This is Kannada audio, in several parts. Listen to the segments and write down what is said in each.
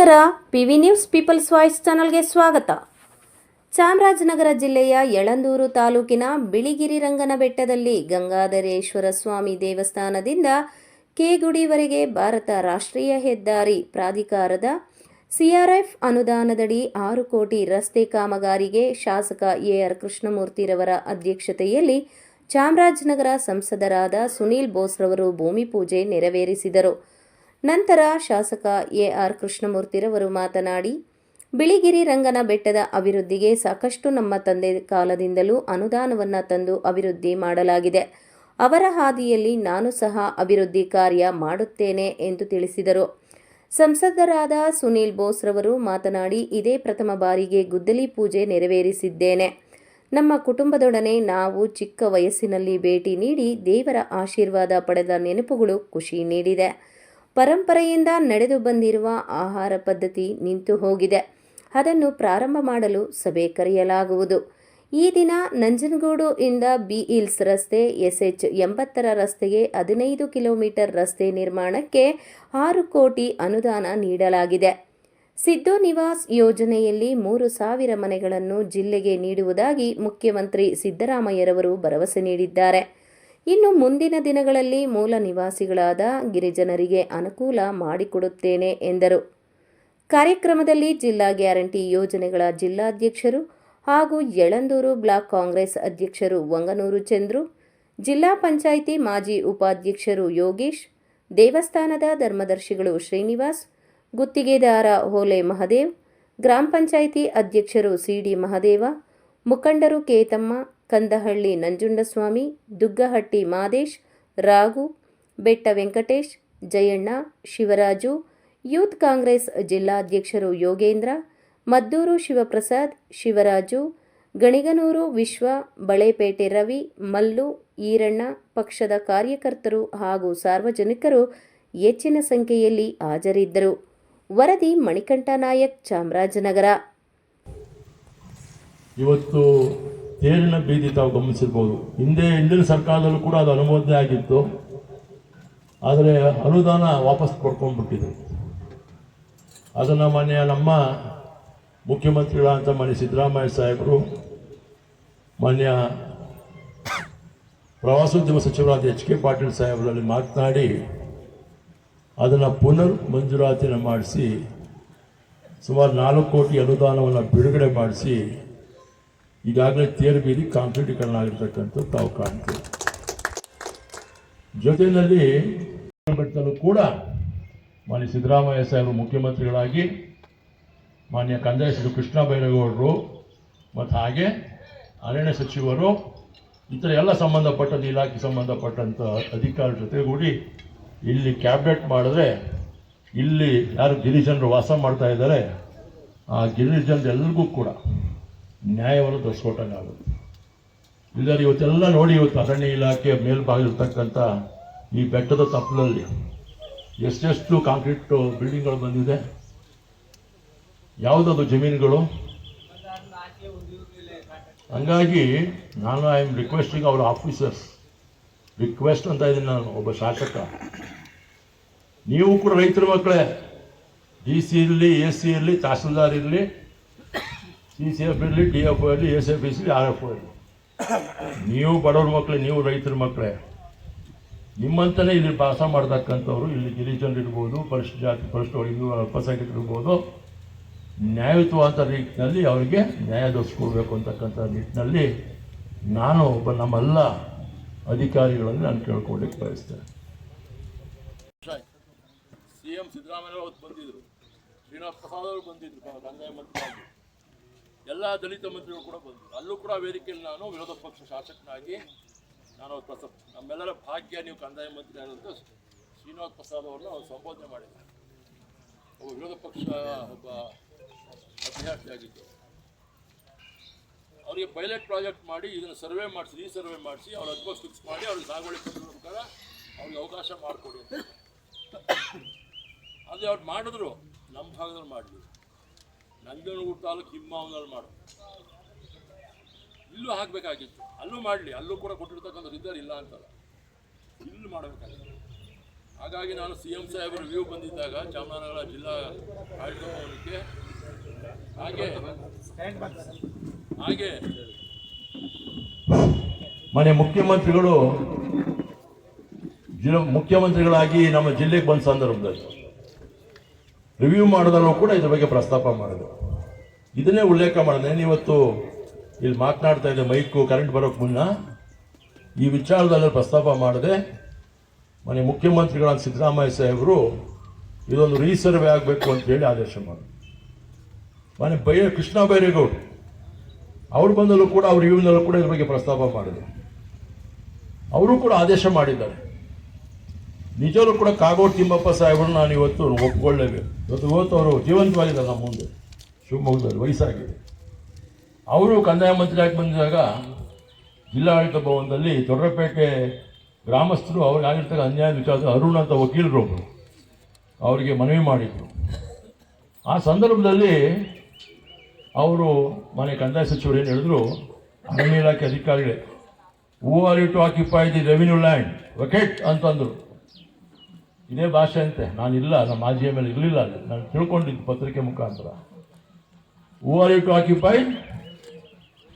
ನಮಸ್ಕಾರ. P V news people's voice ಚಾನಲ್ಗೆ ಸ್ವಾಗತ. ಚಾಮರಾಜನಗರ ಜಿಲ್ಲೆಯ ಯಳಂದೂರು ತಾಲೂಕಿನ ಬಿಳಿಗಿರಿ ರಂಗನ ಬೆಟ್ಟದಲ್ಲಿ ಗಂಗಾಧರೇಶ್ವರ ಸ್ವಾಮಿ ದೇವಸ್ಥಾನದಿಂದ ಕೆಗುಡಿವರೆಗೆ ಭಾರತ ರಾಷ್ಟ್ರೀಯ ಹೆದ್ದಾರಿ ಪ್ರಾಧಿಕಾರದ ಸಿಆರ್ಎಫ್ ಅನುದಾನದಡಿ ಆರು ಕೋಟಿ ರಸ್ತೆ ಕಾಮಗಾರಿಗೆ ಶಾಸಕ ಎಆರ್ ಕೃಷ್ಣಮೂರ್ತಿರವರ ಅಧ್ಯಕ್ಷತೆಯಲ್ಲಿ ಚಾಮರಾಜನಗರ ಸಂಸದರಾದ ಸುನೀಲ್ ಬೋಸ್ರವರು ಭೂಮಿ ಪೂಜೆ ನೆರವೇರಿಸಿದರು. ನಂತರ ಶಾಸಕ ಎಆರ್ ಕೃಷ್ಣಮೂರ್ತಿರವರು ಮಾತನಾಡಿ, ಬಿಳಿಗಿರಿ ರಂಗನ ಬೆಟ್ಟದ ಅಭಿವೃದ್ಧಿಗೆ ಸಾಕಷ್ಟು ನಮ್ಮ ತಂದೆ ಕಾಲದಿಂದಲೂ ಅನುದಾನವನ್ನು ತಂದು ಅಭಿವೃದ್ಧಿ ಮಾಡಲಾಗಿದೆ. ಅವರ ಹಾದಿಯಲ್ಲಿ ನಾನು ಸಹ ಅಭಿವೃದ್ಧಿ ಕಾರ್ಯ ಮಾಡುತ್ತೇನೆ ಎಂದು ತಿಳಿಸಿದರು. ಸಂಸದರಾದ ಸುನೀಲ್ ಬೋಸ್ರವರು ಮಾತನಾಡಿ, ಇದೇ ಪ್ರಥಮ ಬಾರಿಗೆ ಗುದ್ದಲಿ ಪೂಜೆ ನೆರವೇರಿಸಿದ್ದೇನೆ. ನಮ್ಮ ಕುಟುಂಬದೊಡನೆ ನಾವು ಚಿಕ್ಕ ವಯಸ್ಸಿನಲ್ಲಿ ಭೇಟಿ ನೀಡಿ ದೇವರ ಆಶೀರ್ವಾದ ಪಡೆದ ನೆನಪುಗಳು ಖುಷಿ ನೀಡಿದೆ. ಪರಂಪರೆಯಿಂದ ನಡೆದು ಬಂದಿರುವ ಆಹಾರ ಪದ್ಧತಿ ನಿಂತು ಹೋಗಿದೆ. ಅದನ್ನು ಪ್ರಾರಂಭ ಮಾಡಲು ಸಭೆ ಕರೆಯಲಾಗುವುದು. ಈ ದಿನ ನಂಜನಗೂಡು ಇಂದ ಬಿ ರಸ್ತೆ, ಎಸ್ಎಚ್ ಎಂಬತ್ತರ ರಸ್ತೆಗೆ ಹದಿನೈದು ಕಿಲೋಮೀಟರ್ ರಸ್ತೆ ನಿರ್ಮಾಣಕ್ಕೆ ಆರು ಕೋಟಿ ಅನುದಾನ ನೀಡಲಾಗಿದೆ. ಸಿದ್ದು ನಿವಾಸ್ ಯೋಜನೆಯಲ್ಲಿ ಮೂರು ಸಾವಿರ ಮನೆಗಳನ್ನು ಜಿಲ್ಲೆಗೆ ನೀಡುವುದಾಗಿ ಮುಖ್ಯಮಂತ್ರಿ ಸಿದ್ದರಾಮಯ್ಯರವರು ಭರವಸೆ ನೀಡಿದ್ದಾರೆ. ಇನ್ನು ಮುಂದಿನ ದಿನಗಳಲ್ಲಿ ಮೂಲ ನಿವಾಸಿಗಳಾದ ಗಿರಿಜನರಿಗೆ ಅನುಕೂಲ ಮಾಡಿಕೊಡುತ್ತೇನೆ ಎಂದರು. ಕಾರ್ಯಕ್ರಮದಲ್ಲಿ ಜಿಲ್ಲಾ ಗ್ಯಾರಂಟಿ ಯೋಜನೆಗಳ ಜಿಲ್ಲಾಧ್ಯಕ್ಷರು ಹಾಗೂ ಯಳಂದೂರು ಬ್ಲಾಕ್ ಕಾಂಗ್ರೆಸ್ ಅಧ್ಯಕ್ಷರು ವಂಗನೂರು ಚಂದ್ರು, ಜಿಲ್ಲಾ ಪಂಚಾಯಿತಿ ಮಾಜಿ ಉಪಾಧ್ಯಕ್ಷರು ಯೋಗೇಶ್, ದೇವಸ್ಥಾನದ ಧರ್ಮದರ್ಶಿಗಳು ಶ್ರೀನಿವಾಸ್, ಗುತ್ತಿಗೆದಾರ ಹೋಲೆ ಮಹದೇವ್, ಗ್ರಾಮ ಪಂಚಾಯಿತಿ ಅಧ್ಯಕ್ಷರು ಸಿಡಿ ಮಹದೇವ, ಮುಖಂಡರು ಕೇತಮ್ಮ ಕಂದಹಳ್ಳಿ ನಂಜುಂಡಸ್ವಾಮಿ, ದುಗ್ಗಹಟ್ಟಿ ಮಾದೇಶ್, ರಾಘು ಬೆಟ್ಟ ವೆಂಕಟೇಶ್ ಜಯಣ್ಣ, ಶಿವರಾಜು, ಯೂತ್ ಕಾಂಗ್ರೆಸ್ ಜಿಲ್ಲಾಧ್ಯಕ್ಷರು ಯೋಗೇಂದ್ರ, ಮದ್ದೂರು ಶಿವಪ್ರಸಾದ್, ಶಿವರಾಜು, ಗಣಿಗನೂರು ವಿಶ್ವ, ಬಳೆಪೇಟೆ ರವಿ, ಮಲ್ಲು, ಈರಣ್ಣ ಪಕ್ಷದ ಕಾರ್ಯಕರ್ತರು ಹಾಗೂ ಸಾರ್ವಜನಿಕರು ಹೆಚ್ಚಿನ ಸಂಖ್ಯೆಯಲ್ಲಿ ಹಾಜರಿದ್ದರು. ವರದಿ ಮಣಿಕಂಠ ನಾಯಕ್ ಚಾಮರಾಜನಗರ. ಇವತ್ತು ತೇರಿನ ಬೀದಿ ತಾವು ಗಮನಿಸಿರ್ಬೋದು. ಹಿಂದೆ ಹಿಂದಿನ ಸರ್ಕಾರದಲ್ಲೂ ಕೂಡ ಅದು ಅನುಮೋದನೆ ಆಗಿತ್ತು. ಆದರೆ ಅನುದಾನ ವಾಪಸ್ ಪಡ್ಕೊಂಡ್ಬಿಟ್ಟಿದೆ ಅದನ್ನು ಮಾನ್ಯ ನಮ್ಮ ಮುಖ್ಯಮಂತ್ರಿಗಳಂತ ಮಾನ್ಯ ಸಿದ್ದರಾಮಯ್ಯ ಸಾಹೇಬರು, ಮಾನ್ಯ ಪ್ರವಾಸೋದ್ಯಮ ಸಚಿವರಾದ ಎಚ್ ಕೆ ಪಾಟೀಲ್ ಸಾಹೇಬರಲ್ಲಿ ಮಾತನಾಡಿ, ಅದನ್ನು ಪುನರ್ ಮಂಜೂರಾತಿನ ಮಾಡಿಸಿ, ಸುಮಾರು ನಾಲ್ಕು ಕೋಟಿ ಅನುದಾನವನ್ನು ಬಿಡುಗಡೆ ಮಾಡಿಸಿ ಈಗಾಗಲೇ ತೇರು ಬೀದಿ ಕಾಂಕ್ರೀಟೀಕರಣ ಆಗಿರ್ತಕ್ಕಂಥ ತಾವು ಕಾಣ್ತೀವಿ. ಜೊತೆಯಲ್ಲಿ ಬೆಟ್ಟದಲ್ಲೂ ಕೂಡ ಮಾನ್ಯ ಸಿದ್ದರಾಮಯ್ಯ ಸಾಹೇಬರು ಮುಖ್ಯಮಂತ್ರಿಗಳಾಗಿ, ಮಾನ್ಯ ಕಂದಾಯ ಸಚಿವ ಕೃಷ್ಣ ಬೈರೇಗೌಡರು ಮತ್ತು ಹಾಗೆ ಅರಣ್ಯ ಸಚಿವರು ಇತರ ಎಲ್ಲ ಸಂಬಂಧಪಟ್ಟಂಥ ಇಲಾಖೆ ಸಂಬಂಧಪಟ್ಟಂಥ ಅಧಿಕಾರಿ ಜೊತೆಗೂಡಿ ಇಲ್ಲಿ ಕ್ಯಾಬಿನೆಟ್ ಮಾಡಿದ್ರೆ ಇಲ್ಲಿ ಯಾರು ಗಿರಿಜನರು ವಾಸ ಮಾಡ್ತಾ ಇದ್ದಾರೆ, ಆ ಗಿರಿಜನರೆಲ್ಲರಿಗೂ ಕೂಡ ನ್ಯಾಯವನ್ನು ದೊರಸ್ಕೊಟ್ಟಂಗೆ ಆಗುತ್ತೆ ಇಲ್ಲದ್ರೆ ಇವತ್ತೆಲ್ಲ ನೋಡಿ ಇವತ್ತು ಅರಣ್ಯ ಇಲಾಖೆ ಮೇಲ್ಭಾಗದಲ್ಲಿರ್ತಕ್ಕಂಥ ಈ ಬೆಟ್ಟದ ತಪ್ಪಲಲ್ಲಿ ಎಷ್ಟೆಷ್ಟು ಕಾಂಕ್ರೀಟ್ ಬಿಲ್ಡಿಂಗ್ಗಳು ಬಂದಿದೆ ಯಾವುದಾದ್ರು ಜಮೀನುಗಳು? ಹಂಗಾಗಿ ನಾನು I am requesting our officers, request ಅಂತ ಇದ್ದೀನಿ ನಾನು ಒಬ್ಬ ಶಾಸಕ. ನೀವು ಕೂಡ ರೈತರ ಮಕ್ಕಳೇ ಡಿ ಸಿ ಇರಲಿ ಎ ಸಿ ಇರಲಿ ತಹಸೀಲ್ದಾರ್ ಇರಲಿ ಸಿ ಸಿ ಎಫ್ ಇರಲಿ ಡಿ ಎಫ್ ಇರಲಿ ಎಸ್ ಎಫ್ ಇರಲಿ ಆರ್ ಎಫ್ ಇರಲಿ ನೀವು ಬಡವ್ರ ಮಕ್ಕಳೇ ನೀವು ರೈತರ ಮಕ್ಕಳೇ ನಿಮ್ಮಂತಲೇ ಇಲ್ಲಿ ವಾಸ ಮಾಡ್ತಕ್ಕಂಥವ್ರು ಇಲ್ಲಿ ಗಿರಿಜನರು ಇರ್ಬೋದು ಪರಿಷ್ಟ ಜಾತಿ ಪರಿಶಿಷ್ಟ ಅಲ್ಪಸಂಖ್ಯಾತರಿರ್ಬೋದು ನ್ಯಾಯಯುತವಾದ ರೀತಿಯಲ್ಲಿ ಅವರಿಗೆ ನ್ಯಾಯ ದೊರಕಿಸ್ಕೊಡ್ಬೇಕು ಅಂತಕ್ಕಂಥ ನಿಟ್ಟಿನಲ್ಲಿ ನಾನು ಒಬ್ಬ ನಮ್ಮೆಲ್ಲ ಅಧಿಕಾರಿಗಳನ್ನು ನಾನು ಕೇಳ್ಕೊಳ್ಳಿಕ್ಕೆ ಬಯಸ್ತೇನೆ. ಸಿ ಎಂ ಸಿದ್ದರಾಮಯ್ಯ ಬಂದಿದ್ರು. ಶ್ರೀನಿವಾಸ ಪ್ರಸಾದ್ ಅವರು ಬಂದಿದ್ರು. ಕಂದಾಯ ಮಂತ್ರಿಯಾಗಿ ಎಲ್ಲ ದಲಿತ ಮಂತ್ರಿಗಳು ಕೂಡ ಬಂದರು. ಅಲ್ಲೂ ಕೂಡ ವೇದಿಕೆಯಲ್ಲಿ ನಾನು ವಿರೋಧ ಪಕ್ಷ ಶಾಸಕನಾಗಿ ನಾನು ಅವತ್ತು ಪ್ರಸ, ನಮ್ಮೆಲ್ಲರ ಭಾಗ್ಯ ನೀವು ಕಂದಾಯ ಮಂತ್ರಿ ಆದಂಥ ಶ್ರೀನಿವಾಸ ಪ್ರಸಾದ್ ಅವ್ರನ್ನ ಅವ್ರು ಸಂಬೋಧನೆ ಮಾಡಿದ್ದಾರೆ ಒಬ್ಬ ವಿರೋಧ ಪಕ್ಷ ಒಬ್ಬ ಅಭ್ಯರ್ಥಿಯಾಗಿದ್ದು ಅವರಿಗೆ ಪೈಲಟ್ ಪ್ರಾಜೆಕ್ಟ್ ಮಾಡಿ ಇದನ್ನು ಸರ್ವೆ ಮಾಡಿಸಿ ಈ ಸರ್ವೆ ಮಾಡಿಸಿ, ಅವ್ರ ಅದ್ಭುತ ಫಿಕ್ಸ್ ಮಾಡಿ, ಅವ್ರಿಗೆ ಸಾಗುವಳಿ ಪ್ರಕಾರ ಅವ್ರಿಗೆ ಅವಕಾಶ ಮಾಡಿಕೊಡಿ ಅಂತ. ಅದೇ ಅವ್ರು ಮಾಡಿದ್ರು, ನಮ್ಮ ಭಾಗದಲ್ಲಿ ಮಾಡಲಿ ನಂಜನಗೂಡು ತಾಲೂಕು ಹಿಮ್ಮಾವನಲ್ಲಿ ಮಾಡು. ಇಲ್ಲೂ ಹಾಕಬೇಕಾಗಿತ್ತು. ಅಲ್ಲೂ ಮಾಡಲಿ, ಅಲ್ಲೂ ಕೂಡ ಕೊಟ್ಟಿರ್ತಕ್ಕಂಥದ್ದು ಇದ್ದಾರೆ ಇಲ್ಲ ಅಂತಲ್ಲ. ಇಲ್ಲೂ ಮಾಡಬೇಕಾಗಿತ್ತು. ಹಾಗಾಗಿ ನಾನು ಸಿ ಎಂ ಸಾಹೇಬರು ವ್ಯೂ ಬಂದಿದ್ದಾಗ ಚಾಮರಾಜನಗರ ಜಿಲ್ಲಾ ಆಡಳಿತಕ್ಕೆ ಹಾಗೆ ಹಾಗೆ ಮನೆ ಮುಖ್ಯಮಂತ್ರಿಗಳು, ಜಿಲ್ಲಾ ಮುಖ್ಯಮಂತ್ರಿಗಳಾಗಿ ನಮ್ಮ ಜಿಲ್ಲೆಗೆ ಬಂದ ಸಂದರ್ಭದಲ್ಲಿ ರಿವ್ಯೂ ಮಾಡೋದನ್ನು ಕೂಡ ಇದ್ರ ಬಗ್ಗೆ ಪ್ರಸ್ತಾಪ ಮಾಡಿದ್ರು ಇದನ್ನೇ ಉಲ್ಲೇಖ ಮಾಡಿದೆ ಇವತ್ತು ಇಲ್ಲಿ ಮಾತನಾಡ್ತಾ ಇದ್ದೆ ಮೈಕು ಕರೆಂಟ್ ಬರೋಕ್ಕೆ ಮುನ್ನ ಈ ವಿಚಾರದಲ್ಲಿ ಪ್ರಸ್ತಾಪ ಮಾಡಿದೆ ಮನೆ ಮುಖ್ಯಮಂತ್ರಿಗಳಾದ ಸಿದ್ದರಾಮಯ್ಯ ಸಾಹೇಬರು ಇದೊಂದು ರೀಸರ್ವೆ ಆಗಬೇಕು ಅಂತ ಹೇಳಿ ಆದೇಶ ಮಾಡಿದ್ರು. ಮನೆ ಬೈ ಕೃಷ್ಣ ಬೈರೇಗೌಡ ಅವ್ರು ಬಂದಲ್ಲೂ ಕೂಡ, ಅವ್ರ ಇವನಲ್ಲೂ ಕೂಡ ಇದ್ರ ಬಗ್ಗೆ ಪ್ರಸ್ತಾಪ ಮಾಡಿದ್ರು. ಅವರು ಕೂಡ ಆದೇಶ ಮಾಡಿದ್ದಾರೆ. ನಿಜವೂ ಕೂಡ ಕಾಗೋಡು ತಿಮ್ಮಪ್ಪ ಸಾಹೇಬರು ನಾನು ಇವತ್ತು ಒಪ್ಕೊಳ್ಳೇಬೇಕು. ಇವತ್ತು ಇವತ್ತು ಅವರು ಜೀವಂತವಾಗಿದ್ದಾರೆ ನಮ್ಮ ಮುಂದೆ. ಶಿವಮೊಗ್ಗದಲ್ಲಿ ವಯಸ್ಸಾಗಿದೆ. ಅವರು ಕಂದಾಯ ಮಂತ್ರಿಯಾಗಿ ಬಂದಿದ್ದಾಗ ಜಿಲ್ಲಾಡಳಿತ ಭವನದಲ್ಲಿ ದೊಡ್ಡಪೇಟೆ ಗ್ರಾಮಸ್ಥರು ಅವ್ರಿಗೆ ಆಗಿರ್ತಕ್ಕ ಅನ್ಯಾಯ ವಿಚಾರ ಅರುಣ್ ಅಂತ ವಕೀಲರು ಅವರಿಗೆ ಮನವಿ ಮಾಡಿದರು. ಆ ಸಂದರ್ಭದಲ್ಲಿ ಅವರು ಮನೆ ಕಂದಾಯ ಸಚಿವರು ಏನು ಹೇಳಿದ್ರು? ಅರಣ್ಯ ಇಲಾಖೆ ಅಧಿಕಾರಿಗಳೇ who are you to occupy the revenue land vacate ಅಂತಂದರು. ಇದೇ ಭಾಷೆ ಅಂತೆ ನಾನಿಲ್ಲ ನಮ್ಮ ಮಾಜಿಯ ಮೇಲೆ ಇರಲಿಲ್ಲ ಅಲ್ಲಿ. ನಾನು ತಿಳ್ಕೊಂಡಿದ್ದು ಪತ್ರಿಕೆ ಮುಖಾಂತರ. Who are you to occupy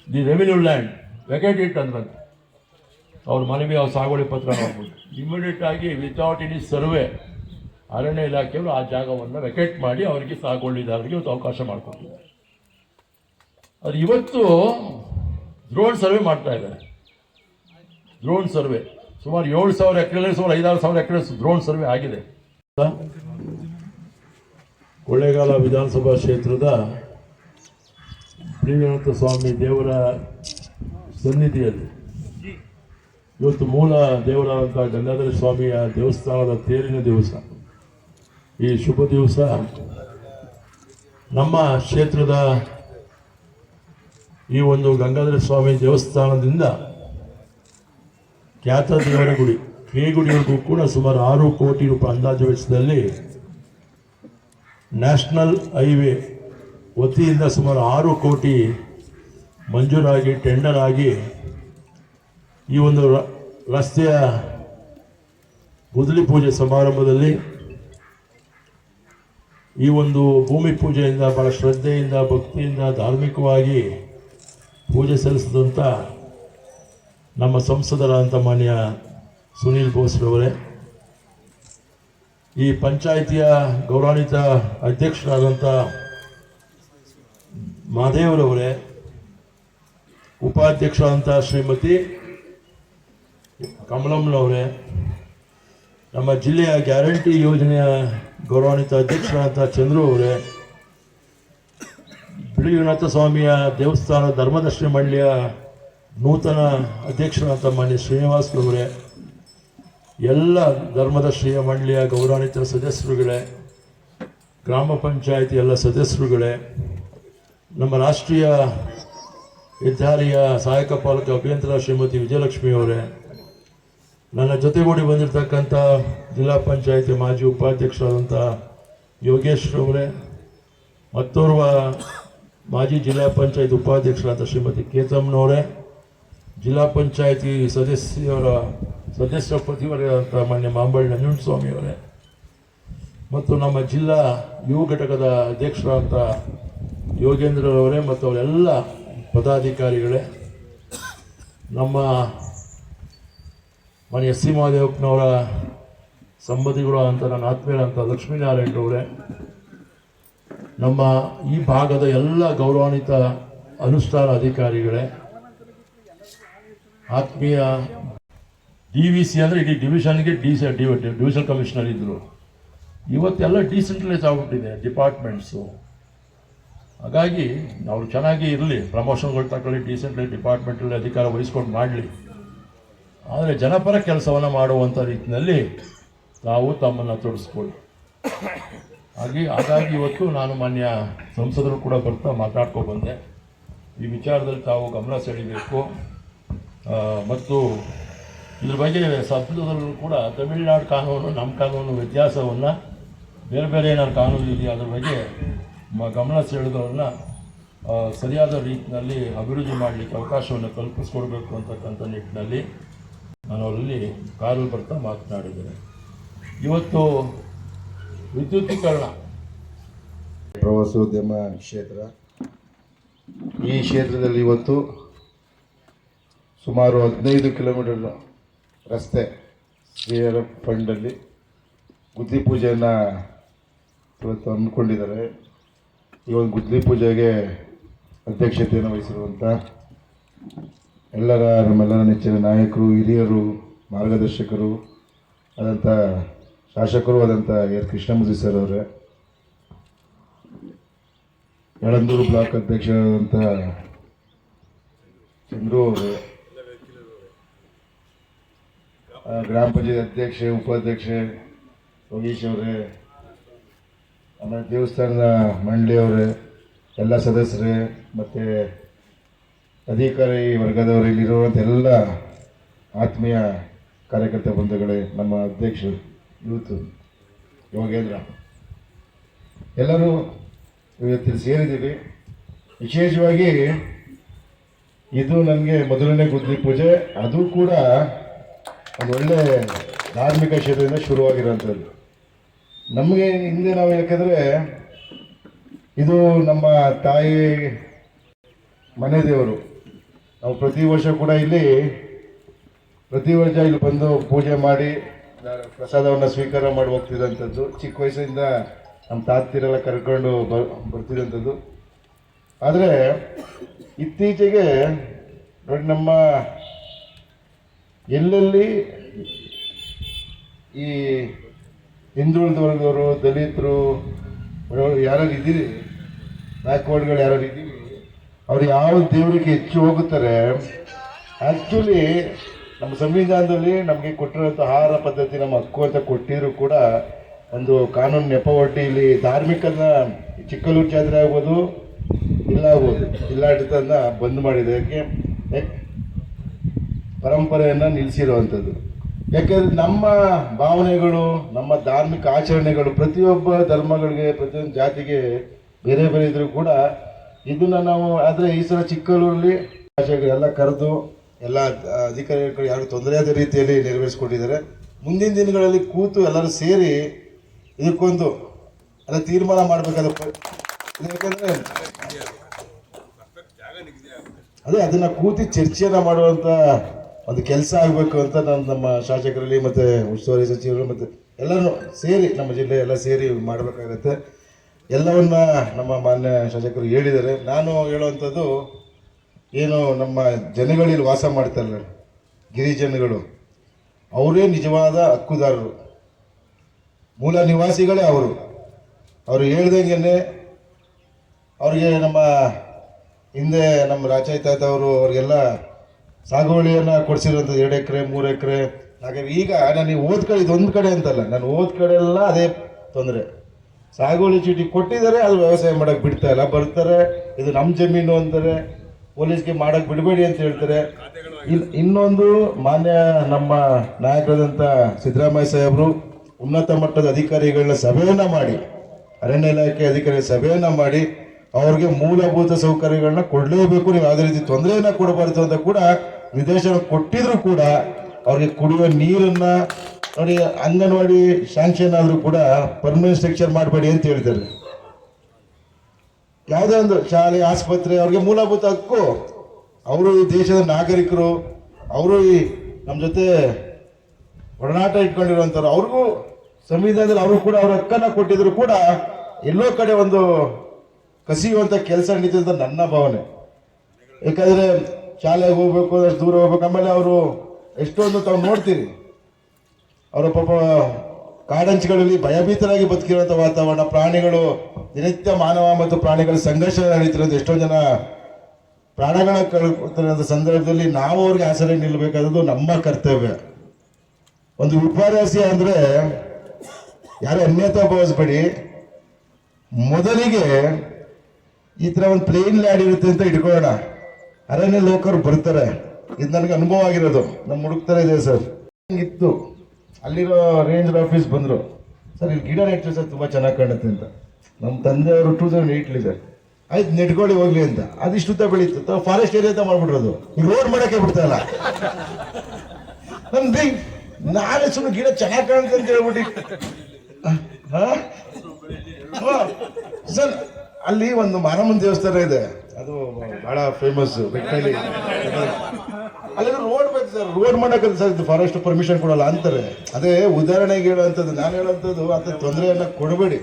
the revenue land vacate it ಅಂದ್ರಂತೆ. ಅವ್ರ ಮನವಿ ಅವ್ರ ಸಾಗುವಳಿ ಪತ್ರ ಮಾಡ್ಬೋದು ಇಮಿಡಿಯೇಟ್ ಆಗಿ ವಿತೌಟ್ ಎನಿ ಸರ್ವೆ ಅರಣ್ಯ ಇಲಾಖೆಯವರು ಆ ಜಾಗವನ್ನು ವೆಕೆಟ್ ಮಾಡಿ ಅವರಿಗೆ ಸಾಗುವಳಿದಾರರಿಗೆ ಇವತ್ತು ಅವಕಾಶ ಮಾಡಿಕೊಟ್ಟಿದ್ದಾರೆ. ಅದು ಇವತ್ತು ಡ್ರೋನ್ ಸರ್ವೆ ಮಾಡ್ತಾ ಇದ್ದಾರೆ. ಡ್ರೋನ್ ಸರ್ವೆ ಸುಮಾರು ಏಳು ಸಾವಿರ ಎಕರೆ ಸುಮಾರು ಐದಾರು ಸಾವಿರ ಎಕರೆ ಡ್ರೋನ್ ಸರ್ವೆ ಆಗಿದೆ. ಕೊಳ್ಳೇಗಾಲ ವಿಧಾನಸಭಾ ಕ್ಷೇತ್ರದ ಶ್ರೀನಾಥ ಸ್ವಾಮಿ ದೇವರ ಸನ್ನಿಧಿಯಲ್ಲಿ. ಇವತ್ತು ಮೂಲ ದೇವರಾದಂಥ ಗಂಗಾಧರ ಸ್ವಾಮಿಯ ದೇವಸ್ಥಾನದ ತೇರಿನ ದಿವಸ. ಈ ಶುಭ ದಿವಸ ನಮ್ಮ ಕ್ಷೇತ್ರದ ಈ ಒಂದು ಗಂಗಾಧರ ಸ್ವಾಮಿ ದೇವಸ್ಥಾನದಿಂದ ಖ್ಯಾತ ಗುಡಿ ಕೇಗುಡಿಯವರೆಗೂ ಕೂಡ ಸುಮಾರು ಆರು ಕೋಟಿ ರೂಪಾಯಿ ಅಂದಾಜು ವೆಚ್ಚದಲ್ಲಿ ನ್ಯಾಷನಲ್ ಹೈವೇ ವತಿಯಿಂದ ಸುಮಾರು ಆರು ಕೋಟಿ ಮಂಜೂರಾಗಿ, ಟೆಂಡರ್ ಆಗಿ ಈ ಒಂದು ರಸ್ತೆಯ ಗುದಲಿ ಪೂಜೆ ಸಮಾರಂಭದಲ್ಲಿ ಈ ಒಂದು ಭೂಮಿ ಪೂಜೆಯಿಂದ ಭಾಳ ಶ್ರದ್ಧೆಯಿಂದ, ಭಕ್ತಿಯಿಂದ, ಧಾರ್ಮಿಕವಾಗಿ ಪೂಜೆ ಸಲ್ಲಿಸಿದಂಥ ನಮ್ಮ ಸಂಸದರಾದಂಥ ಮಾನ್ಯ ಸುನೀಲ್ ಬೋಸ್ರವರೇ ಈ ಪಂಚಾಯಿತಿಯ ಗೌರವಾನ್ವಿತ ಅಧ್ಯಕ್ಷರಾದಂಥ ಮಹದೇವರವರೇ ಉಪಾಧ್ಯಕ್ಷರಾದಂಥ ಶ್ರೀಮತಿ ಕಮಲಮ್ನವರೇ ನಮ್ಮ ಜಿಲ್ಲೆಯ ಗ್ಯಾರಂಟಿ ಯೋಜನೆಯ ಗೌರವಾನ್ವಿತ ಅಧ್ಯಕ್ಷರಾದಂಥ ಚಂದ್ರು ಅವರೇ ಬಿಳಿ ಸ್ವಾಮಿಯ ದೇವಸ್ಥಾನ ಧರ್ಮದರ್ಶನ ಮಂಡಳಿಯ ನೂತನ ಅಧ್ಯಕ್ಷರಾದಂಥ ಮಾನ್ಯ ಶ್ರೀನಿವಾಸ್ರವರೇ ಎಲ್ಲ ಧರ್ಮದ ಶ್ರೀಯ ಮಂಡಳಿಯ ಗೌರವಾನ್ವಿತ ಸದಸ್ಯರುಗಳೇ, ಗ್ರಾಮ ಪಂಚಾಯತಿ ಎಲ್ಲ ಸದಸ್ಯರುಗಳೇ, ನಮ್ಮ ರಾಷ್ಟ್ರೀಯ ಹೆದ್ದಾರಿಯ ಸಹಾಯಕ ಪಾಲಕ ಅಭಿಯಂತರ ಶ್ರೀಮತಿ ವಿಜಯಲಕ್ಷ್ಮಿ ಅವರೇ, ನನ್ನ ಜೊತೆಗೂಡಿ ಬಂದಿರತಕ್ಕಂಥ ಜಿಲ್ಲಾ ಪಂಚಾಯತಿ ಮಾಜಿ ಉಪಾಧ್ಯಕ್ಷರಾದಂಥ ಯೋಗೇಶ್ ಅವರೇ, ಮತ್ತೋರ್ವ ಮಾಜಿ ಜಿಲ್ಲಾ ಪಂಚಾಯತ್ ಉಪಾಧ್ಯಕ್ಷರಾದ ಶ್ರೀಮತಿ ಕೇತಮ್ನವರೇ ಜಿಲ್ಲಾ ಪಂಚಾಯಿತಿ ಸದಸ್ಯರ, ಸದಸ್ಯ ಪ್ರತಿವರ್ಗದಂಥ ಮಾನ್ಯ ಮಾಂಬಳ್ಳಿ ನಂಜುಂಡಸ್ವಾಮಿ ಅವರೇ. ಮತ್ತು ನಮ್ಮ ಜಿಲ್ಲಾ ಯುವ ಘಟಕದ ಅಧ್ಯಕ್ಷರಾದಂಥ ಯೋಗೇಂದ್ರರವರೇ ಮತ್ತು ಅವರೆಲ್ಲ ಪದಾಧಿಕಾರಿಗಳೇ. ನಮ್ಮ ಮನೆ ಎಸ್ ಸಿ ಮಹಾದೇವಪ್ಪನವರ ಸಂಬಂಧಿಗಳು ಅಂತ ನನ್ನ ಆತ್ಮೀಯರಂಥ ಲಕ್ಷ್ಮೀನಾರಾಯಣರವರೇ ನಮ್ಮ ಈ ಭಾಗದ ಎಲ್ಲ ಗೌರವಾನ್ವಿತ ಅನುಷ್ಠಾನ ಅಧಿಕಾರಿಗಳೇ. ಆತ್ಮೀಯ ಡಿ ವಿ ಸಿ ಅಂದರೆ ಇಡೀ ಡಿವಿಷನ್ಗೆ ಡಿ ಸಿ ಡಿವಿಷನ್ ಕಮಿಷನರ್ ಇದ್ದರು ಇವತ್ತೆಲ್ಲ ಡಿಸೆಂಟ್ರಲೈಸ್ ಆಗಿಬಿಟ್ಟಿದೆ ಡಿಪಾರ್ಟ್ಮೆಂಟ್ಸು. ಹಾಗಾಗಿ ನಾವು ಚೆನ್ನಾಗಿ ಇರಲಿ, ಪ್ರಮೋಷನ್ಗಳು ತಗೊಳ್ಳಿ ಡಿಸೆಂಟ್ರಲೈಸ್ ಡಿಪಾರ್ಟ್ಮೆಂಟಲ್ಲಿ ಅಧಿಕಾರ ವಹಿಸ್ಕೊಂಡು ಮಾಡಲಿ. ಆದರೆ ಜನಪರ ಕೆಲಸವನ್ನು ಮಾಡುವಂಥ ರೀತಿಯಲ್ಲಿ ತಾವು ತಮ್ಮನ್ನು ತೊಡಸ್ಕೊಳ್ಳಿ. ಹಾಗೆ ಹಾಗಾಗಿ ಇವತ್ತು ನಾನು ಮಾನ್ಯ ಸಂಸದರು ಕೂಡ ಬರ್ತಾ ಮಾತಾಡ್ಕೊ ಬಂದೆ. ಈ ವಿಚಾರದಲ್ಲಿ ತಾವು ಗಮನ ಸೆಳೀಬೇಕು. ಮತ್ತು ಇದ್ರ ಬಗ್ಗೆ ಸಂಸದರಲ್ಲೂ ಕೂಡ ತಮಿಳುನಾಡು ಕಾನೂನು, ನಮ್ಮ ಕಾನೂನು ವ್ಯತ್ಯಾಸವನ್ನು ಬೇರೆ ಬೇರೆ ಏನಾದ್ರು ಕಾನೂನು ಇದೆಯಾ ಅದ್ರ ಬಗ್ಗೆ ಮ- ಗಮನ ಸೆಳೆದವ್ರನ್ನ ಸರಿಯಾದ ರೀತಿಯಲ್ಲಿ ಅಭಿವೃದ್ಧಿ ಮಾಡಲಿಕ್ಕೆ ಅವಕಾಶವನ್ನು ಕಲ್ಪಿಸ್ಕೊಡ್ಬೇಕು ಅಂತಕ್ಕಂಥ ನಿಟ್ಟಿನಲ್ಲಿ ನಾನು ಅವರಲ್ಲಿ ಕಾರಲ್ಲಿ ಬರ್ತಾ ಮಾತನಾಡಿದ್ದೇನೆ. ಇವತ್ತು ವಿದ್ಯುತ್ತೀಕರಣ ಪ್ರವಾಸೋದ್ಯಮ ಕ್ಷೇತ್ರ. ಈ ಕ್ಷೇತ್ರದಲ್ಲಿ ಇವತ್ತು ಸುಮಾರು ಹದಿನೈದು ಕಿಲೋಮೀಟರ್ ರಸ್ತೆ ಶ್ರೀಯರ ಫಂಡಲ್ಲಿ ಗುದ್ಲಿ ಪೂಜೆಯನ್ನು ಇವತ್ತು ಹಮ್ಮಿಕೊಂಡಿದ್ದಾರೆ. ಈ ಒಂದು ಗುದ್ಲಿ ಪೂಜೆಗೆ ಅಧ್ಯಕ್ಷತೆಯನ್ನು ವಹಿಸಿರುವಂಥ ಎಲ್ಲರ, ನಮ್ಮೆಲ್ಲರ ನೆಚ್ಚಿನ ನಾಯಕರು, ಹಿರಿಯರು, ಮಾರ್ಗದರ್ಶಕರು ಆದಂಥ ಶಾಸಕರು ಆದಂಥ ಎರ್ ಕೃಷ್ಣಮೂರ್ತಿ ಸರ್ ಅವರೇ, ಯಳಂದೂರು ಬ್ಲಾಕ್ ಅಧ್ಯಕ್ಷರಾದಂಥ ಚಂದ್ರು ಅವರು ಗ್ರಾಮ ಪಂಚಾಯತ್ ಅಧ್ಯಕ್ಷೆ, ಉಪಾಧ್ಯಕ್ಷೆ ಯೋಗೀಶ್ ಅವರೇ, ಆಮೇಲೆ ದೇವಸ್ಥಾನದ ಮಂಡಳಿಯವರೇ ಎಲ್ಲ ಸದಸ್ಯರೇ, ಮತ್ತು ಅಧಿಕಾರಿ ವರ್ಗದವರು ಇಲ್ಲಿರುವಂಥ ಎಲ್ಲ ಆತ್ಮೀಯ ಕಾರ್ಯಕರ್ತ ಬಂಧುಗಳೇ, ನಮ್ಮ ಅಧ್ಯಕ್ಷರು, ಯೂತ್, ಯೋಗೇಂದ್ರ. ಎಲ್ಲರೂ ಇವತ್ತಿನ ಸೇರಿದ್ದೀವಿ. ವಿಶೇಷವಾಗಿ ಇದು ನನಗೆ ಮೊದಲನೇ ಗುದ್ದಿ ಪೂಜೆ, ಅದು ಕೂಡ ಒಂದು ಒಳ್ಳೆ ಧಾರ್ಮಿಕ ಕ್ಷೇತ್ರದಿಂದ ಶುರುವಾಗಿರೋಂಥದ್ದು ನಮಗೆ ಹಿಂದೆ ನಾವು ಯಾಕಂದರೆ ಇದು ನಮ್ಮ ತಾಯಿ ಮನೆ ದೇವರು. ನಾವು ಪ್ರತಿ ವರ್ಷ ಕೂಡ ಇಲ್ಲಿ ಪ್ರತಿ ವರ್ಷ ಇಲ್ಲಿ ಬಂದು ಪೂಜೆ ಮಾಡಿ ಪ್ರಸಾದವನ್ನು ಸ್ವೀಕಾರ ಮಾಡಿ ಹೋಗ್ತಿದ್ದಂಥದ್ದು ಚಿಕ್ಕ ವಯಸ್ಸಿಂದ ನಮ್ಮ ತಾತಿರೆಲ್ಲ ಕರ್ಕೊಂಡು ಬರ್ ಬರ್ತಿದ್ದಂಥದ್ದು ಆದರೆ ಇತ್ತೀಚೆಗೆ ನೋಡಿ ನಮ್ಮ ಎಲ್ಲೆಲ್ಲಿ ಈ ಹಿಂದುಳಿದ ವರ್ಗದವರು ದಲಿತರು ಯಾರು ಇದ್ದೀರಿ? ಬ್ಯಾಕ್ವರ್ಡ್ಗಳು ಯಾರು ಇದ್ದೀವಿ ಅವ್ರು ಯಾವ ದೇವರಿಗೆ ಹೆಚ್ಚು ಹೋಗುತ್ತಾರೆ? ಆ್ಯಕ್ಚುಲಿ ನಮ್ಮ ಸಂವಿಧಾನದಲ್ಲಿ ನಮಗೆ ಕೊಟ್ಟಿರೋಂಥ ಆಹಾರ ಪದ್ಧತಿ, ನಮ್ಮ ಹಕ್ಕು ಅಂತ ಕೊಟ್ಟಿದ್ರು ಕೂಡ ಒಂದು ಕಾನೂನು ನೆಪ ಒಡ್ಡಿ ಇಲ್ಲಿ ಧಾರ್ಮಿಕನ ಚಿಕ್ಕಲೂರು ಜಾತ್ರೆ ಆಗ್ಬೋದು, ಇಲ್ಲ ಆಗ್ಬೋದು, ಜಿಲ್ಲಾಡಳಿತನ ಬಂದ್ ಮಾಡಿದೆ. ಯಾಕ್- ಪರಂಪರೆಯನ್ನು ನಿಲ್ಲಿಸಿರುವಂಥದ್ದು ಯಾಕೆಂದ್ರೆ ನಮ್ಮ ಭಾವನೆಗಳು, ನಮ್ಮ ಧಾರ್ಮಿಕ ಆಚರಣೆಗಳು ಪ್ರತಿಯೊಬ್ಬ ಧರ್ಮಗಳಿಗೆ, ಪ್ರತಿಯೊಂದು ಜಾತಿಗೆ ಬೇರೆ ಬೇರೆ ಇದ್ದರೂ ಕೂಡ ಇದನ್ನು ನಾವು ಆದರೆ ಈ ಸಲ ಚಿಕ್ಕಲೂರಲ್ಲಿ ಎಲ್ಲ ಕರೆದು ಎಲ್ಲ ಅಧಿಕಾರಿಗಳು ಯಾರು ತೊಂದರೆ ಆದ ರೀತಿಯಲ್ಲಿ ನೆರವೇರಿಸ್ಕೊಟ್ಟಿದ್ದಾರೆ. ಮುಂದಿನ ದಿನಗಳಲ್ಲಿ ಕೂತು ಎಲ್ಲರೂ ಸೇರಿ ಇದಕ್ಕೊಂದು ಎಲ್ಲ ತೀರ್ಮಾನ ಮಾಡಬೇಕಾದ ಯಾಕಂದರೆ ಅದೇ ಅದನ್ನ ಕೂತಿ ಚರ್ಚೆಯನ್ನು ಮಾಡುವಂತ ಒಂದು ಕೆಲಸ ಆಗಬೇಕು ಅಂತ ನಾನು ನಮ್ಮ ಶಾಸಕರಲ್ಲಿ ಮತ್ತು ಉಸ್ತುವಾರಿ ಸಚಿವರು ಮತ್ತು ಎಲ್ಲರೂ ಸೇರಿ ನಮ್ಮ ಜಿಲ್ಲೆ ಎಲ್ಲ ಸೇರಿ ಮಾಡಬೇಕಾಗತ್ತೆ. ಎಲ್ಲವನ್ನ ನಮ್ಮ ಮಾನ್ಯ ಶಾಸಕರು ಹೇಳಿದ್ದಾರೆ. ನಾನು ಹೇಳುವಂಥದ್ದು ಏನು ನಮ್ಮ ಜನಗಳಲ್ಲಿ ವಾಸ ಮಾಡ್ತಾರಲ್ಲ ಗಿರಿಜನಗಳು, ಅವರೇ ನಿಜವಾದ ಹಕ್ಕುದಾರರು. ಮೂಲ ನಿವಾಸಿಗಳೇ ಅವರು. ಅವರು ಹೇಳ್ದಂಗೆ ಅವ್ರಿಗೆ ನಮ್ಮ ಹಿಂದೆ ನಮ್ಮ ರಾಜಾಯ್ ತಾತ ಅವರು ಅವ್ರಿಗೆಲ್ಲ ಸಾಗುವಳಿಯನ್ನು ಕೊಡಿಸಿರೋಂಥ ಎರಡು ಎಕರೆ, ಮೂರು ಎಕರೆ. ಹಾಗೆ ಈಗ ನಾನು ಓದ್ ಕಡೆ ಇದೊಂದು ಕಡೆ ಅಂತಲ್ಲ, ನಾನು ಓದ್ ಕಡೆ ಎಲ್ಲ ಅದೇ ತೊಂದರೆ. ಸಾಗುವಳಿ ಚೀಟಿ ಕೊಟ್ಟಿದ್ದಾರೆ ಅದು ವ್ಯವಸಾಯ ಮಾಡೋಕೆ ಬಿಡ್ತಾ ಇಲ್ಲ. ಬರ್ತಾರೆ, ಇದು ನಮ್ಮ ಜಮೀನು ಅಂತಾರೆ, ಪೊಲೀಸ್ಗೆ ಮಾಡೋಕೆ ಬಿಡಬೇಡಿ ಅಂತ ಹೇಳ್ತಾರೆ. ಇನ್ ಇನ್ನೊಂದು ಮಾನ್ಯ ನಮ್ಮ ನಾಯಕರಾದಂಥ ಸಿದ್ದರಾಮಯ್ಯ ಸಾಹೇಬರು ಉನ್ನತ ಮಟ್ಟದ ಅಧಿಕಾರಿಗಳನ್ನ ಸಭೆಯನ್ನು ಮಾಡಿ, ಅರಣ್ಯ ಇಲಾಖೆ ಅಧಿಕಾರಿ ಸಭೆಯನ್ನು ಮಾಡಿ, ಅವ್ರಿಗೆ ಮೂಲಭೂತ ಸೌಕರ್ಯಗಳನ್ನ ಕೊಡಲೇಬೇಕು. ನೀವು ಯಾವುದೇ ರೀತಿ ತೊಂದರೆಯನ್ನು ಕೊಡಬಾರ್ದು ಅಂತ ಕೂಡ ನಿರ್ದೇಶನ ಕೊಟ್ಟಿದ್ರು ಕೂಡ ಅವ್ರಿಗೆ ಕುಡಿಯುವ ನೀರನ್ನ ನೋಡಿ ಅಂಗನವಾಡಿ ಶಾಂಕ್ಷನ್ ಆದ್ರೂ ಕೂಡ ಪರ್ಮನೆಂಟ್ ಸ್ಟ್ರಕ್ಚರ್ ಮಾಡಬೇಡಿ ಅಂತ ಹೇಳ್ತಾರೆ ಯಾವುದೇ ಒಂದು ಶಾಲೆ, ಆಸ್ಪತ್ರೆ, ಅವ್ರಿಗೆ ಮೂಲಭೂತ ಹಕ್ಕು. ಅವರು ಈ ದೇಶದ ನಾಗರಿಕರು, ಅವರು ಈ ನಮ್ಮ ಜೊತೆ ಒಡನಾಟ ಇಟ್ಕೊಂಡಿರುವಂಥವ್ರು ಅವ್ರಿಗೂ ಸಂವಿಧಾನದಲ್ಲಿ ಅವರು ಕೂಡ ಅವ್ರ ಹಕ್ಕನ್ನು ಕೊಟ್ಟಿದ್ರು ಕೂಡ ಎಲ್ಲೋ ಕಡೆ ಒಂದು ಕಸಿಯುವಂಥ ಕೆಲಸ ನಡೀತದೆ ಅಂತ ನನ್ನ ಭಾವನೆ. ಯಾಕಂದ್ರೆ ಶಾಲೆಗೆ ಹೋಗ್ಬೇಕು, ಅಷ್ಟು ದೂರ ಹೋಗ್ಬೇಕು. ಆಮೇಲೆ ಅವರು ಎಷ್ಟೊಂದು ತಾವು ನೋಡ್ತೀರಿ. ಅವರ ಪಾಪ ಕಾಡಂಚುಗಳಲ್ಲಿ ಭಯಭೀತರಾಗಿ ಬದುಕಿರುವಂಥ ವಾತಾವರಣ, ಪ್ರಾಣಿಗಳು ದಿನನಿತ್ಯ ಮಾನವ ಮತ್ತು ಪ್ರಾಣಿಗಳ ಸಂಘರ್ಷ ನಡೀತಿರೋದು. ಎಷ್ಟೋ ಜನ ಪ್ರಾಣಗಳ ಕಳ್ಕೊತಿರೋಂಥ ಸಂದರ್ಭದಲ್ಲಿ ನಾವು ಅವ್ರಿಗೆ ಆಸರೆ ನಿಲ್ಲಬೇಕಾದದ್ದು ನಮ್ಮ ಕರ್ತವ್ಯ. ಒಂದು ವಿಪರ್ಯಾಸ ಅಂದ್ರೆ ಯಾರು ಅನ್ಯತಾ ಭಾವಿಸ್ಬೇಡಿ ಮೊದಲಿಗೆ ಈ ಥರ ಒಂದು ಪ್ಲೇನ್ ಲ್ಯಾಡ್ ಇರುತ್ತೆ ಅಂತ ಇಟ್ಕೊಳ್ಳೋಣ. ಅರಣ್ಯ ಲೋಕರು ಬರ್ತಾರೆ. ಇದು ನನಗೆ ಅನುಭವ ಆಗಿರೋದು. ನಮ್ಮ ಹುಡುಕ್ತಾರೆ ಇದೆ ಸರ್. ಇತ್ತು. ಅಲ್ಲಿರೋ ರೇಂಜ್ ಆಫೀಸ್ ಬಂದರು. ಸರ್, ಇಲ್ಲಿ ಗಿಡ ನೆಟ್ಟು ಸರ್, ತುಂಬ ಚೆನ್ನಾಗಿ ಕಾಣುತ್ತೆ ಅಂತ. ನಮ್ಮ ತಂದೆಯವರು ಟೂ ತೌಸಂಡ್ ಸರ್ ಆಯ್ತು ನೆಟ್ಕೊಳ್ಳಿ ಹೋಗ್ಲಿ ಅಂತ. ಅದಿಷ್ಟು ಉದ್ದ ಬೆಳೀತು. ಫಾರೆಸ್ಟ್ ಏರಿಯಾ ಅಂತ ಮಾಡ್ಬಿಟ್ರದು. ಈಗ ರೋಡ್ ಮಾಡೋಕ್ಕೆ ಬಿಡ್ತಾ ಇಲ್ಲ. ನಮ್ದು ನಾಳೆ ಸುಮ್ಮನೆ ಗಿಡ ಚೆನ್ನಾಗಿ ಕಾಣುತ್ತೆ ಅಂತ ಹೇಳ್ಬಿಟ್ಟು. ಸರ್ ಅಲ್ಲಿ ಒಂದು ಮಾರಮ್ಮನ ದೇವಸ್ಥಾನ ಇದೆ. ಅದು ಬಹಳ ಫೇಮಸ್ ಬೆಟ್ಟಲ್ಲಿ ಅಲ್ಲಿ ರೋಡ್ ಬೇಕು ಸರ್. ರೋಡ್ ಮಾಡಕ್ಕೆ ಸರ್, ಇದು ಫಾರೆಸ್ಟ್ ಪರ್ಮಿಷನ್ ಕೊಡಲ್ಲ ಅಂತಾರೆ. ಅದೇ ಉದಾಹರಣೆಗೆ ಹೇಳುವಂಥದ್ದು, ನಾನು ಹೇಳುವಂಥದ್ದು ಅಂತ ತೊಂದರೆಯನ್ನು ಕೊಡಬೇಡಿ.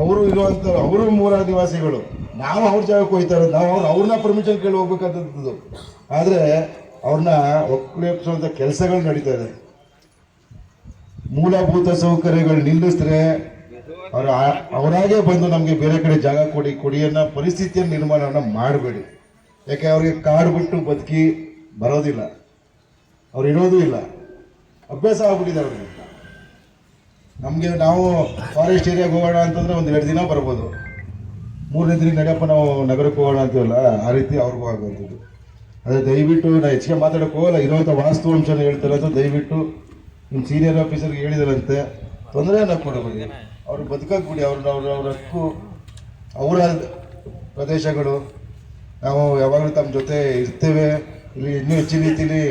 ಅವರು ಇರುವಂತ ಅವರು ಮೂಲ ನಿವಾಸಿಗಳು. ನಾವು ಅವ್ರ ಜಾಗಕ್ಕೆ ಹೋಗ್ತಾರೆ, ನಾವು ಅವ್ರು ಅವ್ರನ್ನ ಪರ್ಮಿಷನ್ ಕೇಳಿ ಹೋಗ್ಬೇಕಂತದ್ದು ಆದರೆ ಅವ್ರನ್ನ ಒಕ್ಕಲಿಸುವಂಥ ಕೆಲಸಗಳು ನಡೀತಾ ಇದೆ. ಮೂಲಭೂತ ಸೌಕರ್ಯಗಳು ನಿಲ್ಲಿಸಿದ್ರೆ ಅವ್ರ ಅವರಾಗೇ ಬಂದು ನಮಗೆ ಬೇರೆ ಕಡೆ ಜಾಗ ಕೊಡಿ, ಕೊಡಿಯನ್ನು ಪರಿಸ್ಥಿತಿಯನ್ನು ನಿರ್ಮಾಣವನ್ನು ಮಾಡಬೇಡಿ. ಯಾಕೆ ಅವರಿಗೆ ಕಾಡು ಬಿಟ್ಟು ಬದುಕಿ ಬರೋದಿಲ್ಲ. ಅವ್ರು ಇರೋದು ಇಲ್ಲ. ಅಭ್ಯಾಸ ಆಗ್ಬಿಟ್ಟಿದೆ ಅವ್ರಿಗೆ ನಮಗೆ ನಾವು ಫಾರೆಸ್ಟ್ ಏರಿಯಾಗೆ ಹೋಗೋಣ ಅಂತಂದ್ರೆ ಒಂದು ಎರಡು ದಿನ ಬರ್ಬೋದು. ಮೂರನೇ ದಿನ ನಡೆಯಪ್ಪ ನಾವು ನಗರಕ್ಕೆ ಹೋಗೋಣ ಅಂತೀವಲ್ಲ, ಆ ರೀತಿ ಅವ್ರಿಗೂ ಆಗುವಂಥದ್ದು ಅದೇ ದಯವಿಟ್ಟು ನಾನು ಹೆಚ್ಚಿಗೆ ಮಾತಾಡೋಕೆ ಹೋಗಲ್ಲ ಇರುವಂಥ ವಾಸ್ತವಾಂಶನ ಹೇಳ್ತಾರೆ ಅಂತ ದಯವಿಟ್ಟು ನಿಮ್ಮ ಸೀನಿಯರ್ ಆಫೀಸರ್ಗೆ ಹೇಳಿದರಂತೆ, ತೊಂದರೆಯನ್ನು ಕೊಡಬೇಡಿ. ಅವ್ರು ಬದುಕಕ್ಕೆ ಬಿಡಿ ಅವ್ರ ಅವ್ರ ಅವ್ರ ಹಕ್ಕು, ಅವರ ಪ್ರದೇಶಗಳು. ನಾವು ಯಾವಾಗಲೂ ತಮ್ಮ ಜೊತೆ ಇರ್ತೇವೆ. ಇಲ್ಲಿ ಇನ್ನೂ ಹೆಚ್ಚಿನ ರೀತಿಯಲ್ಲಿ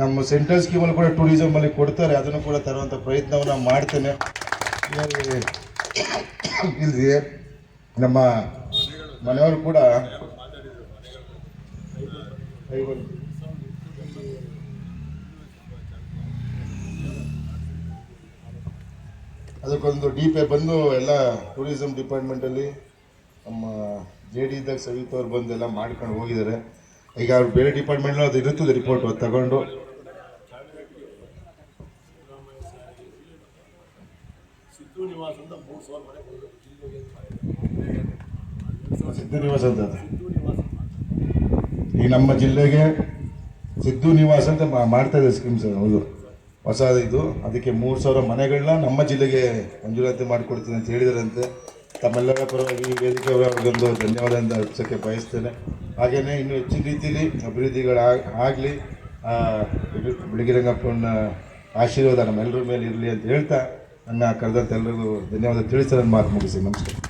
ನಮ್ಮ ಸೆಂಟ್ರಲ್ ಸ್ಕೀಮಲ್ಲಿ ಕೂಡ ಟೂರಿಸಮಲ್ಲಿ ಕೊಡ್ತಾರೆ. ಅದನ್ನು ಕೂಡ ತರುವಂಥ ಪ್ರಯತ್ನವನ್ನು ಮಾಡ್ತೇನೆ. ಇಲ್ಲಿ ನಮ್ಮ ಮನೆಯವರು ಕೂಡ ಅದಕ್ಕೊಂದು ಡಿ ಪಿ ಬಂದು ಎಲ್ಲ ಟೂರಿಸಮ್ ಡಿಪಾರ್ಟ್ಮೆಂಟಲ್ಲಿ ನಮ್ಮ ಜೆ ಡಿ ಇದ್ದಾಗ ಸವಿತವ್ರು ಬಂದು ಎಲ್ಲ ಮಾಡ್ಕೊಂಡು ಹೋಗಿದ್ದಾರೆ. ಈಗ ಅವ್ರು ಬೇರೆ ಡಿಪಾರ್ಟ್ಮೆಂಟ್ನೂ ಅದು ಇರುತ್ತದೆ ರಿಪೋರ್ಟ್ ಅದು ತಗೊಂಡು. ಸಿದ್ದು ನಿವಾಸ ಅಂತ ಅದು. ಈಗ ನಮ್ಮ ಜಿಲ್ಲೆಗೆ ಸಿದ್ದು ನಿವಾಸ ಅಂತ ಮಾಡ್ತಾ ಇದೆ ಸ್ಕೀಮ್ಸ್ ಹೌದು. ಹೊಸ ಇದು. ಅದಕ್ಕೆ ಮೂರು ಸಾವಿರ ಮನೆಗಳನ್ನ ನಮ್ಮ ಜಿಲ್ಲೆಗೆ ಮಂಜೂರಾತಿ ಮಾಡಿಕೊಡ್ತೀನಿ ಅಂತ ಹೇಳಿದರಂತೆ. ತಮ್ಮೆಲ್ಲರ ಪರವಾಗಿ ಈ ವೇದಿಕೆ ಅವ್ರಿಗೊಂದು ಅಂತ ಅರ್ಪಿಸೋಕ್ಕೆ ಬಯಸ್ತೇನೆ. ಹಾಗೆಯೇ ಇನ್ನೂ ಹೆಚ್ಚಿನ ರೀತಿಯಲ್ಲಿ ಅಭಿವೃದ್ಧಿಗಳಾಗಲಿ ಬೆಳಗಿರಂಗಪ್ಪನ ಆಶೀರ್ವಾದ ನಮ್ಮೆಲ್ಲರ ಮೇಲೆ ಇರಲಿ ಅಂತ ಹೇಳ್ತಾ ನನ್ನ ಕರೆದಂತ ಎಲ್ಲರಿಗೂ ಧನ್ಯವಾದ ತಿಳಿಸಿ ನನ್ನ ಮಾತು ಮುಗಿಸಿ. ನಮಸ್ಕಾರ.